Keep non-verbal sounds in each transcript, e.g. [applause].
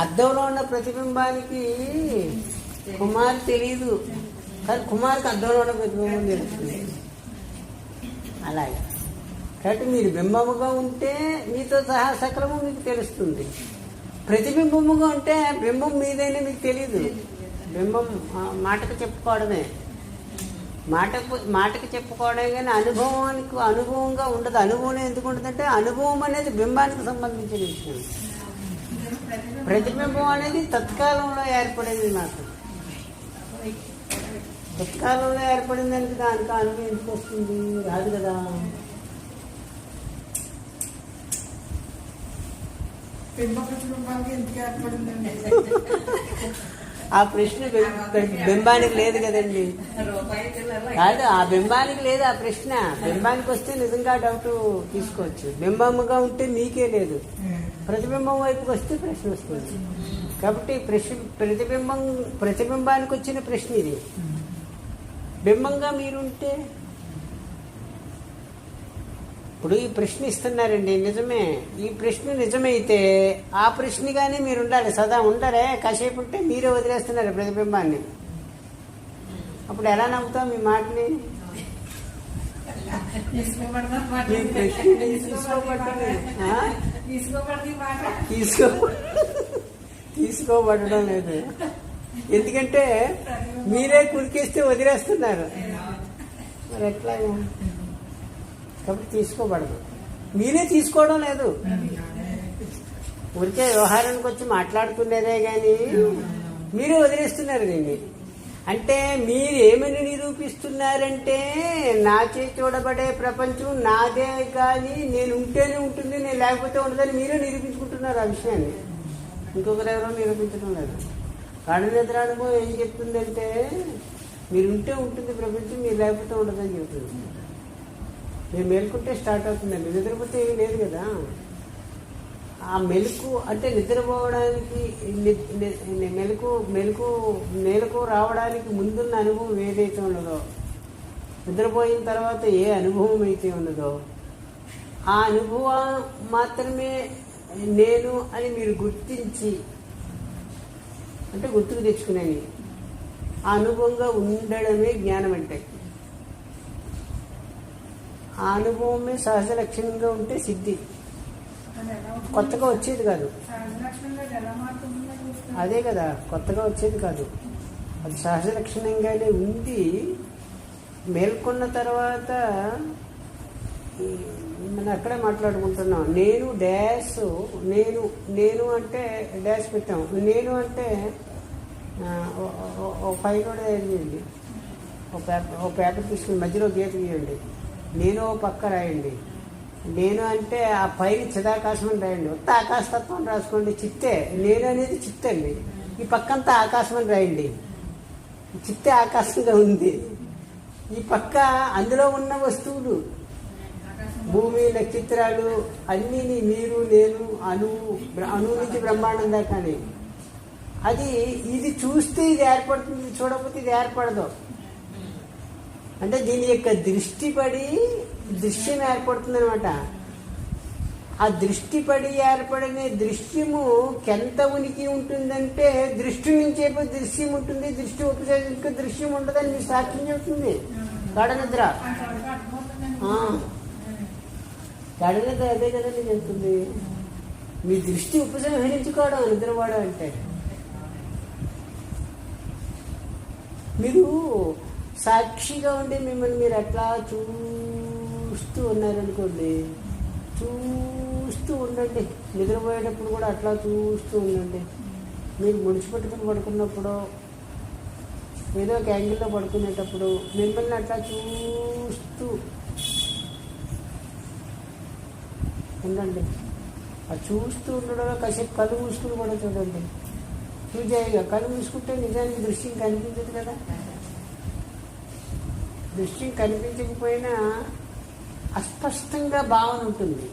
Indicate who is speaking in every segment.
Speaker 1: అద్దంలో ఉన్న ప్రతిబింబానికి కుమార్ తెలియదు కానీ కుమార్కి అద్దంలో ఉన్న ప్రతిబింబం తెలుస్తుంది. అలాగే. కాబట్టి మీరు బింబముగా ఉంటే మీతో సహా సకలము మీకు తెలుస్తుంది. ప్రతిబింబముగా ఉంటే బింబం మీదైనా మీకు తెలియదు బింబం మాటకు చెప్పుకోవడమే. మాటకు మాటకు చెప్పుకోవడమే కానీ అనుభవానికి అనుభవంగా ఉండదు. అనుభవం ఎందుకు ఉంటుందంటే అనుభవం అనేది బింబానికి సంబంధించిన విషయం. ప్రతిబింబం అనేది తత్కాలంలో ఏర్పడేది నాకు. తత్కాలంలో ఏర్పడిన దానికి దానికి అనుభవం ఎందుకు వస్తుంది? రాదు కదా.
Speaker 2: బింబ ప్రతిబింబానికి ఎందుకు ఏర్పడిందండి? [laughs]
Speaker 1: ఆ ప్రశ్న బింబానికి లేదు కదండి. కాదు ఆ బింబానికి లేదు ఆ ప్రశ్న. బింబానికి వస్తే నిజంగా డౌట్ తీసుకోవచ్చు. బింబంగా ఉంటే మీకే లేదు. ప్రతిబింబం వైపుకి వస్తే ప్రశ్న వస్తుంది. కాబట్టి ప్రశ్న ప్రతిబింబం ప్రతిబింబానికి వచ్చిన ప్రశ్న ఇది. బింబంగా మీరుంటే ఇప్పుడు ఈ ప్రశ్న ఇస్తున్నారండి నిజమే. ఈ ప్రశ్న నిజమైతే ఆ ప్రశ్నగానే మీరు ఉండాలి సదా ఉండరే. కాసేపు ఉంటే మీరే వదిలేస్తున్నారు ప్రతిబింబాన్ని. అప్పుడు ఎలా నమ్ముతాం మీ మాటని? తీసుకోబడడం లేదు. ఎందుకంటే మీరే కురికేస్తే వదిలేస్తున్నారు. మరి ఎట్లా కాబట్టి తీసుకోబడదు. మీరే తీసుకోవడం లేదు. ఊరికే వ్యవహారానికి వచ్చి మాట్లాడుతున్నదే కానీ మీరే వదిలేస్తున్నారు దీన్ని. అంటే మీరు ఏమని నిరూపిస్తున్నారంటే నాచే చూడబడే ప్రపంచం నాదే కానీ నేను ఉంటేనే ఉంటుంది నేను లేకపోతే ఉండదని మీరే నిరూపించుకుంటున్నారు ఆ విషయాన్ని. ఇంకొకరు ఎవరో నిరూపించడం లేదు. కళ్ళు అనుభవం ఏం చెప్తుందంటే మీరు ఉంటే ఉంటుంది ప్రపంచం మీరు లేకపోతే ఉండదని చెబుతుంది నేను మేల్కుంటే స్టార్ట్ అవుతుందండి. నిద్రపోతే ఏమీ లేదు కదా. ఆ మెలకు అంటే నిద్రపోవడానికి మెలకు మెలకు మేలకు రావడానికి ముందున్న అనుభవం ఏదైతే ఉన్నదో నిద్రపోయిన తర్వాత ఏ అనుభవం అయితే ఉన్నదో ఆ అనుభవం మాత్రమే నేను అని మీరు గుర్తించి అంటే గుర్తుకు తెచ్చుకునేది. ఆ అనుభవంగా ఉండడమే జ్ఞానం అంటే అనుభవమే సహజ లక్షణంగా ఉంటే సిద్ధి? కొత్తగా వచ్చేది కాదు.
Speaker 2: అది
Speaker 1: కదా కొత్తగా వచ్చేది కాదు. అది సహజ లక్షణంగానే ఉంది. మేల్కొన్న తర్వాత మనం అక్కడే మాట్లాడుకుంటున్నాం. నేను డాష్ నేను నేను అంటే డాష్ పెట్టాం. నేను అంటే ఆ, ఓ- ఓ- ఓ పై కూడా ఒక పేపర్ ఒక పేపర్ తీసుకుని మధ్యలో గీత గీయండి. నేను పక్క రాయండి. నేను అంటే ఆ పైన చిదాకాశం అని రాయండి. ఉత్త ఆకాశతత్వం రాసుకోండి. చిత్తే నేను అనేది చిత్తండి ఈ పక్కంతా ఆకాశం అని రాయండి. చిత్తే ఆకాశంగా ఉంది. ఈ పక్క అందులో ఉన్న వస్తువులు భూమి నక్షత్రాలు అన్నీ మీరు నేను అణువు బ్ర- అణువు నుంచి బ్రహ్మాండం దాకాని అది ఇది చూస్తే ఇది ఏర్పడుతుంది చూడకపోతే ఇది ఏర్పడదు. అంటే దీని యొక్క దృష్టి పడి దృశ్యం ఏర్పడుతుందనమాట ఆ దృష్టి పడి ఏర్పడిన దృశ్యము ఎంత ఉనికి ఉంటుందంటే దృష్టి నుంచే దృశ్యం ఉంటుంది దృష్టి ఉపయోగించుకో దృశ్యం ఉండదని మీ సాక్ష్యం చెబుతుంది. గడనిద్ర నిద్ర నిద్ర అదే కదండి చెప్తుంది. మీ దృష్టి ఉపసంహరించుకోవడం నిద్రపోవడం అంటే మీరు సాక్షిగా ఉండి మిమ్మల్ని మీరు అట్లా చూస్తూ ఉన్నారనుకోండి చూస్తూ ఉండండి. నిద్రపోయేటప్పుడు కూడా అట్లా చూస్తూ ఉండండి. మీరు ముడిచిపెట్టుకుని పడుకున్నప్పుడు ఏదో ఒక యాంగిల్లో పడుకునేటప్పుడు మిమ్మల్ని అట్లా చూస్తూ ఉండండి. ఆ చూస్తూ ఉండడంలో కాసేపు కళ్ళు మూసుకుని కూడా చూడండి. చూజాయిగా కళ్ళు మూసుకుంటే నిజానికి దృశ్యం కనిపించదు కదా. దృశ్యం కనిపించకపోయినా అస్పష్టంగా భావన ఉంటుంది.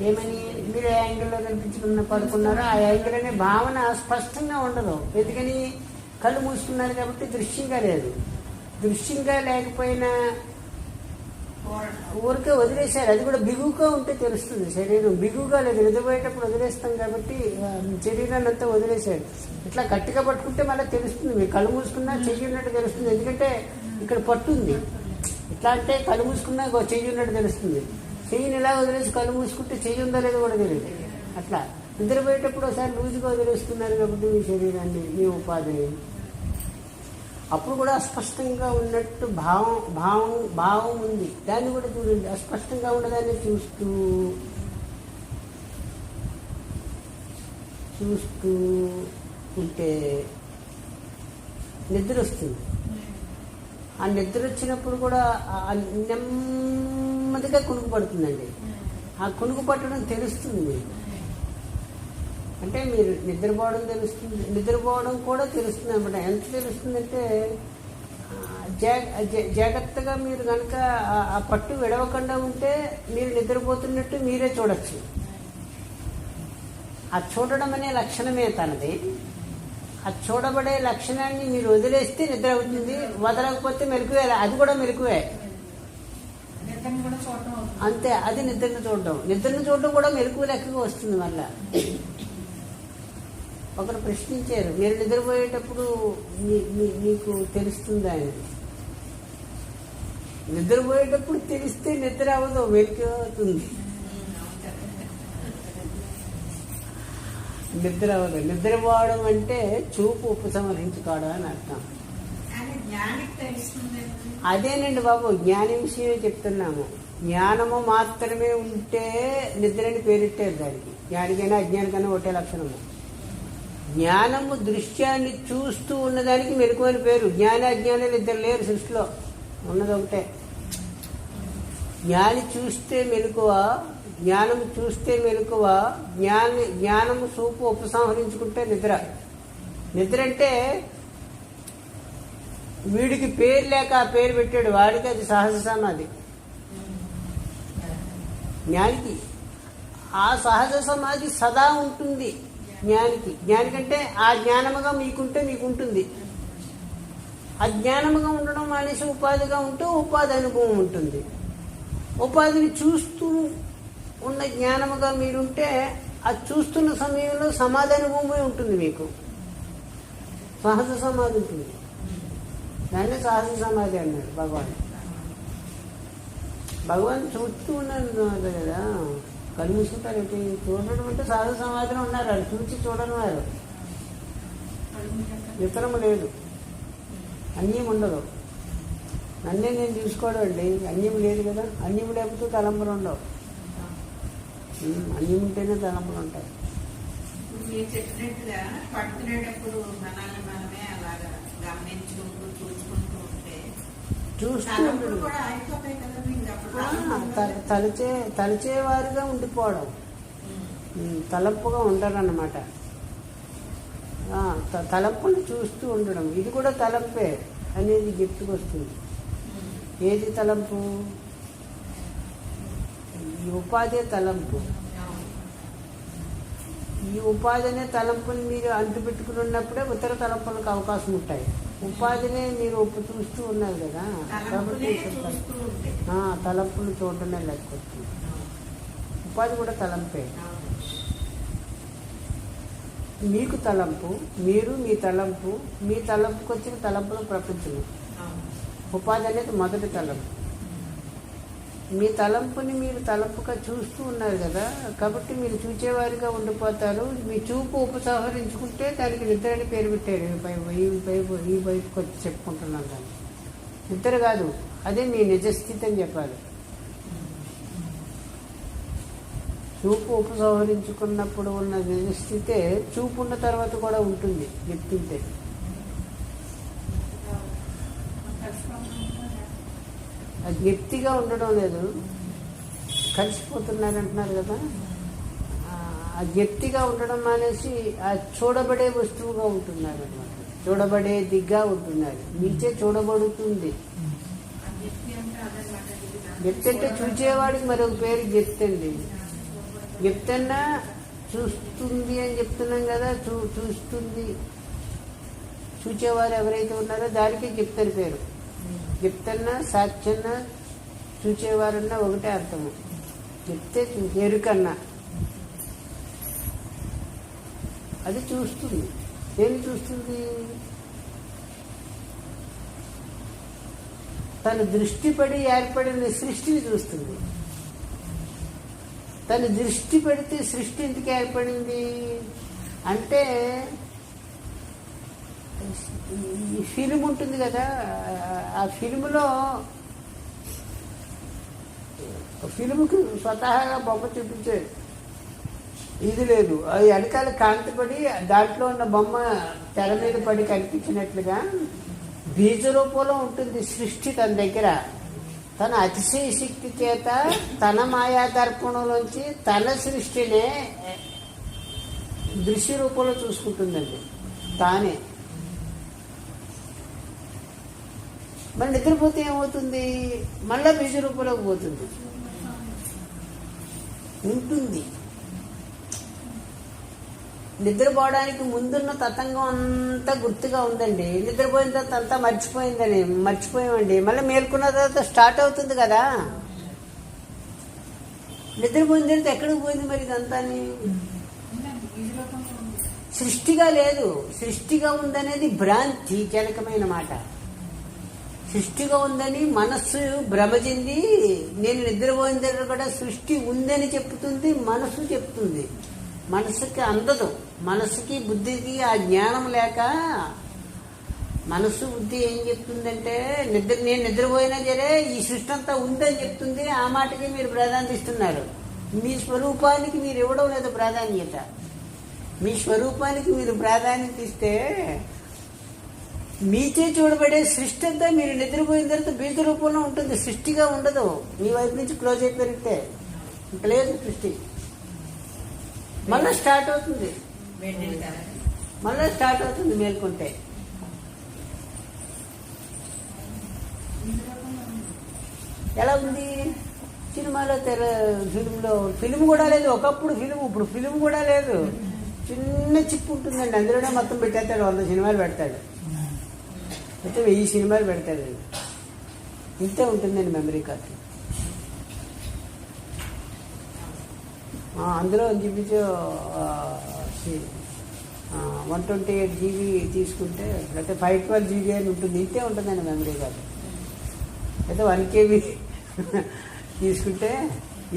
Speaker 1: ఏమని? మీరు ఏ యాంగిల్లో కనిపించుకున్న పడుకున్నారో ఆ యాంగిల్ అనే భావన స్పష్టంగా ఉండదు. ఎందుకని? కళ్ళు మూసుకున్నారు కాబట్టి దృశ్యంగా లేదు. దృశ్యంగా లేకపోయినా ఊరికే వదిలేశారు. అది కూడా బిగువుగా ఉంటే తెలుస్తుంది. శరీరం బిగువుగా లేదు. నిద్రపోయేటప్పుడు వదిలేస్తాం కాబట్టి శరీరాన్ని అంతా వదిలేశారు. ఇట్లా గట్టిగా పట్టుకుంటే మళ్ళీ తెలుస్తుంది. మీరు కళ్ళు మూసుకున్నా చెయ్యి ఉన్నట్టు తెలుస్తుంది. ఎందుకంటే ఇక్కడ పట్టుంది ఇట్లా అంటే కళ్ళు మూసుకున్నా చెయ్యి ఉన్నట్టు తెలుస్తుంది. చెయ్యిని ఎలా వదిలేసి కళ్ళు మూసుకుంటే చెయ్యి ఉందా లేదో కూడా తెలియదు. అట్లా. నిద్రపోయేటప్పుడు ఒకసారి లూజుగా వదిలేస్తున్నారు కాబట్టి మీ శరీరాన్ని మీ ఉపాధిని. అప్పుడు కూడా అస్పష్టంగా ఉన్నట్టు భావం భావం భావం ఉంది. దాన్ని కూడా చూడండి. అస్పష్టంగా ఉన్నదాన్ని చూస్తూ చూస్తూ ఉంటే నిద్ర వస్తుంది. ఆ నిద్ర వచ్చినప్పుడు కూడా నెమ్మదిగా కునుకు పడుతుందండి. ఆ కునుకు పట్టడం తెలుస్తుంది. అంటే మీరు నిద్రపోవడం తెలుస్తుంది నిద్రపోవడం కూడా తెలుస్తుంది అనమాట ఎంత తెలుస్తుందంటే జా- జాగ్రత్తగా మీరు కనుక ఆ- ఆ పట్టు విడవకుండా ఉంటే మీరు నిద్రపోతున్నట్టు మీరే చూడొచ్చు. ఆ చూడడం అనే లక్షణమే తనది. ఆ చూడబడే లక్షణాన్ని మీరు వదిలేస్తే నిద్ర అవుతుంది. వదలకపోతే మెలకువే అది కూడా మెలకువే. అంతే అది నిద్రను చూడడం. నిద్రను చూడడం కూడా మెలకు లెక్కగా వస్తుంది మళ్ళా. ఒకరు ప్రశ్నించారు మీరు నిద్రపోయేటప్పుడు మీకు తెలుస్తుందా అని. నిద్రపోయేటప్పుడు తెలిస్తే నిద్ర అవ్వదు మెలకు అవుతుంది. నిద్ర అవ్వదు నిద్రపోవడం అంటే చూపు ఉపసంహరించుకోవడం అని అర్థం. అదేనండి బాబు జ్ఞాన విషయమే చెప్తున్నాము. జ్ఞానము మాత్రమే ఉంటే నిద్రని పేరెట్టారు దానికి. జ్ఞానికైనా అజ్ఞానికైనా ఒకటే లక్షణము. జ్ఞానము దృశ్యాన్ని చూస్తూ ఉన్నదానికి మెలకువని పేరు. జ్ఞాన అజ్ఞానాలు ఇద్దరు లేరు సృష్టిలో. ఉన్నది ఒకటే జ్ఞాని చూస్తే మెలకువ జ్ఞానం చూస్తే మెలకువ జ్ఞాన జ్ఞానము చూపు ఉపసంహరించుకుంటే నిద్ర. నిద్ర అంటే వీడికి పేరు లేక ఆ పేరు పెట్టాడు వాడికి అది సహజ సమాధి. జ్ఞానికి ఆ సహజ సమాధి సదా ఉంటుంది జ్ఞానికి. జ్ఞానికంటే ఆ జ్ఞానముగా మీకుంటే మీకు ఉంటుంది అజ్ఞానముగా ఉండడం మానేసి ఉపాధిగా ఉంటే ఉపాధి అనుభవం ఉంటుంది. ఉపాధిని చూస్తూ ఉన్న జ్ఞానముగా మీరుంటే అది చూస్తున్న సమయంలో సమాధాన భూమి ఉంటుంది మీకు. సహజ సమాధి ఉంటుంది. దాన్ని సహజ సమాధి అన్నాడు భగవాన్. భగవాన్ చూస్తూ ఉన్నారు కదా. కళ్ళు మూసుకుంటారు ఏంటి చూడడం అంటే సహజ సమాధిలో ఉన్నారు వాళ్ళు. చూసి చూడడం వారు. ఇతరము లేదు. అన్యం ఉండదు. నన్నే నేను చూసుకోవడం అండి. అన్యం లేదు కదా. అన్యం లేకపోతే తలంపులు ఉండవు. అన్యం ఉంటేనే తలంపులు ఉంటాయి
Speaker 3: మీరు చెప్పినట్టుగా పడుకునేటప్పుడు మనల్ని మనమే అలాగా గమనించుకుంటూ చూసుకుంటూ ఉంటే తలపులు తలపులు
Speaker 1: తలచే తలచేవారుగా ఉండిపోవడం. తలంపుగా ఉండరన్నమాట. ఆ, త- తలంపుని చూస్తూ ఉండడం. ఇది కూడా తలంపే అనేది గుర్తుకొస్తుంది. ఏది తలంపు? ఈ ఉపాధి తలంపు. ఈ ఉపాధి అనే తలంపుని మీరు అంటు పెట్టుకుని ఉన్నప్పుడే ఇతర తలంపులకు అవకాశం ఉంటాయి ఉపాధినే మీరు ఒప్పు చూస్తూ ఉన్నారు కదా కాబట్టి
Speaker 3: తలంపులే
Speaker 1: చూడటమే
Speaker 3: అవును.
Speaker 1: ఉపాధి కూడా తలంపే. మీకు తలంపు మీరు మీ తలంపు మీ తలంపుకి వచ్చిన తలంపుల ప్రపంచము
Speaker 3: అవును.
Speaker 1: ఉపాధి అనేది మొదటి తలంపు మీ తలంపుని మీరు తలంపుగా చూస్తూ ఉన్నారు కదా కాబట్టి మీరు చూచేవారిగా ఉండిపోతారు. మీ చూపు ఉపసంహరించుకుంటే దానికి నిద్ర అని పేరు పెట్టారు. ఈ ఈ వైపు ఈ వైపుకి వచ్చి చెప్పుకుంటున్నాను దాన్ని. నిద్ర కాదు అదే మీ నిజస్థితి అని చెప్పాలి. చూపు ఉపసంహరించుకున్నప్పుడు ఉన్న నిజస్థితే చూపు ఉన్న తర్వాత కూడా ఉంటుంది చెప్తుంటే. అది ఉండడం లేదు. కలిసిపోతున్నారు అంటున్నారు కదా. ఆ, ఆ ఉండడం మానేసి ఆ చూడబడే వస్తువుగా ఉంటున్నారు అనమాట చూడబడేదిగా ఉంటున్నారు. మీచే చూడబడుతుంది.
Speaker 3: ఆ వ్యక్తి అంటే
Speaker 1: చూచేవాడికి మరొక పేరు జ్ఞప్తి అండి అన్నా చూస్తుంది అని చెప్తున్నాం కదా చూ చూస్తుంది. చూచేవారు ఎవరైతే ఉన్నారో దానికి చెప్తారు పేరు. చెప్తన్నా సాక్షన్నా చూచేవారున్నా ఒకటే అర్థము. చెప్తే ఎరుకన్నా. అది చూస్తుంది. ఏం చూస్తుంది? తను దృష్టిపడి ఏర్పడిన సృష్టిని చూస్తుంది. తను దృష్టి పెడితే సృష్టి ఎందుకు ఏర్పడింది? అంటే ఈ ఫిలిం ఉంటుంది కదా ఆ ఫిలింలో ఫిలింకి స్వతహాగా బొమ్మ చూపించే ఇది లేదు. అది వెనకాల కాంతి పడి దాంట్లో ఉన్న బొమ్మ తెర మీద పడి కనిపించినట్లుగా బీజ రూపంలో ఉంటుంది సృష్టి తన దగ్గర. తన అతిశయ శక్తి చేత తన మాయా దర్పణంలోంచి తన సృష్టినే దృశ్య రూపంలో చూసుకుంటుందండి. తానే. మరి నిద్రపోతే ఏమవుతుంది? మళ్ళా బీజ రూపంలోకి పోతుంది. ఉంటుంది. నిద్రపోవడానికి ముందున్న తతంగం అంతా గుర్తుగా ఉందండి. నిద్రపోయిన తర్వాత అంతా మర్చిపోయిందని మర్చిపోయామండి. మళ్ళీ మేల్కొన్న తర్వాత స్టార్ట్ అవుతుంది కదా. నిద్రపోయిన తర్వాత ఎక్కడికి పోయింది మరి
Speaker 2: ఇదంతా
Speaker 1: సృష్టిగా లేదు. సృష్టిగా ఉందనేది భ్రాంతి కీలకమైన మాట. సృష్టిగా ఉందని మనస్సు భ్రమ నేను నిద్రపోయిన దగ్గర కూడా సృష్టి ఉందని చెప్తుంది మనస్సు చెప్తుంది. మనసుకి అందదు. మనసుకి బుద్ధికి ఆ జ్ఞానం లేక మనస్సు బుద్ధి ఏం చెప్తుందంటే నిద్ర నేను నిద్రపోయినా సరే ఈ సృష్టి అంతా ఉందని చెప్తుంది ఆ మాటకి మీరు ప్రాధాన్యత ఇస్తున్నారు. మీ స్వరూపానికి మీరు ఇవ్వడం లేదు ప్రాధాన్యత. మీ స్వరూపానికి మీరు ప్రాధాన్యత ఇస్తే మీచే చూడబడే సృష్టి అంతా మీరు నిద్రపోయిన తర్వాత బీజ రూపంలో ఉంటుంది. సృష్టిగా ఉండదు. మీ వైపు నుంచి క్లోజ్ అయిపోయినట్టే ఇంకా లేదు సృష్టి. మళ్ళీ స్టార్ట్ అవుతుంది. మళ్ళీ స్టార్ట్ అవుతుంది మేల్కొంటే. ఎలా ఉంది? సినిమాలో తెర ఫిలింలో ఫిలిం కూడా లేదు. ఒకప్పుడు ఫిలిం ఇప్పుడు ఫిలిం కూడా లేదు. చిన్న చిప్పు ఉంటుందండి. అందులోనే మొత్తం పెట్టేస్తాడు. వంద సినిమాలు పెడతాడు. అయితే వెయ్యి సినిమాలు పెడతాడండి ఇంతే ఉంటుందండి మెమరీ కార్డు. అందులో అందులో చూపించు వన్ ట్వంటీ ఎయిట్ జీబీ తీసుకుంటే లేకపోతే ఫైవ్ ట్వెల్వ్ జీబీ అని ఉంటుంది. ఇంతే ఉంటుందండి మెమరీ కార్డు. అయితే వన్ కేబీ తీసుకుంటే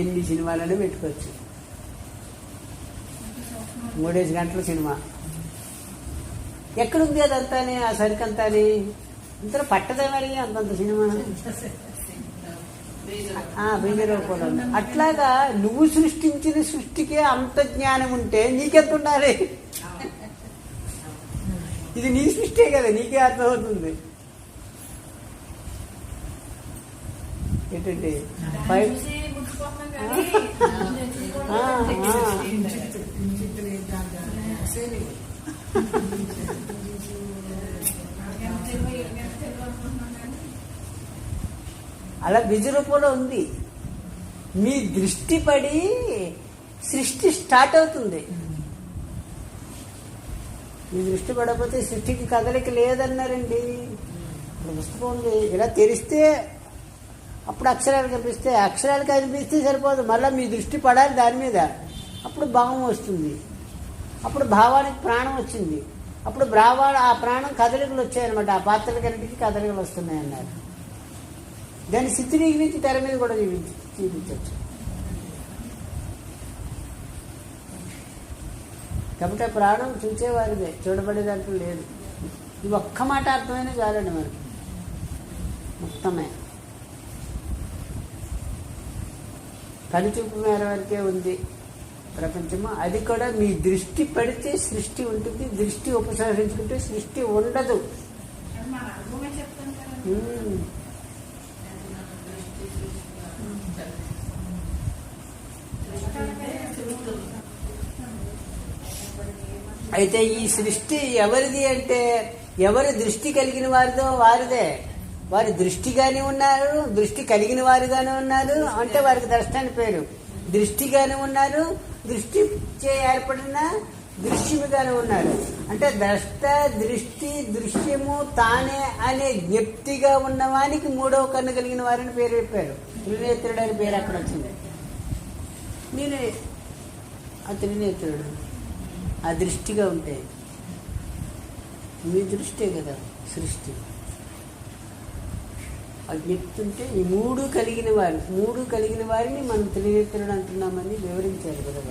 Speaker 1: ఎన్ని సినిమాలని పెట్టుకోవచ్చు. మూడేసి గంటల సినిమా. ఎక్కడుంది అదంతాని ఆ సరికంతాని ఇంత పట్టదే మరి అంతంత సినిమా ఆ, బీజ రూపంలో ఉంది. అట్లాగా నువ్వు సృష్టించిన సృష్టికే అంత జ్ఞానం ఉంటే నీకెంత ఉండాలి ఇది నీ సృష్టే కదా నీకే అర్థమవుతుంది ఏంటంటే ఫైవ్ అలా బిజీ రూపంలో ఉంది. మీ దృష్టి పడి సృష్టి స్టార్ట్ అవుతుంది. మీ దృష్టి పడకపోతే సృష్టికి కదలిక లేదన్నారండి. ఇప్పుడు పుస్తకం ఉంది ఇలా తెరిస్తే అప్పుడు అక్షరాలు కనిపిస్తే అక్షరాలు కనిపిస్తే సరిపోదు. మళ్ళీ మీ దృష్టి పడాలి దాని మీద. అప్పుడు భావం వస్తుంది. అప్పుడు భావానికి ప్రాణం వచ్చింది. అప్పుడు భావాలు ఆ ప్రాణం కదలికలు వచ్చాయన్నమాట. ఆ పాత్రల కంటికి కదలికలు వస్తున్నాయి అన్నారు. దాన్ని చిత్రీకరించి తెర మీద కూడా చూపించి చూపించవచ్చు. కాబట్టి ఆ ప్రాణం చూసేవారిదే చూడబడేదాంట్లో లేదు. ఇది ఒక్క మాట అర్థమైనా చాలండి మనకి. మొత్తమే. కనుచూపు మేర వరకే ఉంది. ప్రపంచము? అది కూడా మీ దృష్టి పడితే సృష్టి ఉంటుంది దృష్టి ఉపసంహరించుకుంటే సృష్టి ఉండదు. అయితే ఈ సృష్టి ఎవరిది అంటే ఎవరి దృష్టి కలిగిన వారిదో వారిదే. వారి దృష్టిగానే ఉన్నారు దృష్టి కలిగిన వారుగానే ఉన్నారు అంటే వారికి దృష్టి పేరు. దృష్టిగానే ఉన్నారు దృష్టి చే ఏర్పడిన దృశ్యముగానే ఉన్నాడు అంటే ద్రష్ట దృష్టి దృశ్యము తానే అనే జ్ఞప్తిగా ఉన్నవానికి మూడవ కన్ను కలిగిన వారిని పేరు చెప్పారు. త్రినేత్రుడు అని పేరు అక్కడ వచ్చింది. నేను ఆ త్రినేత్రుడు. ఆ దృష్టిగా ఉంటే మీ దృష్టే కదా సృష్టి. అది చెప్తుంటే ఈ మూడు కలిగిన వారు మూడు కలిగిన వారిని మనం త్రినేత్రుడు అంటున్నామని వివరించారు కదా.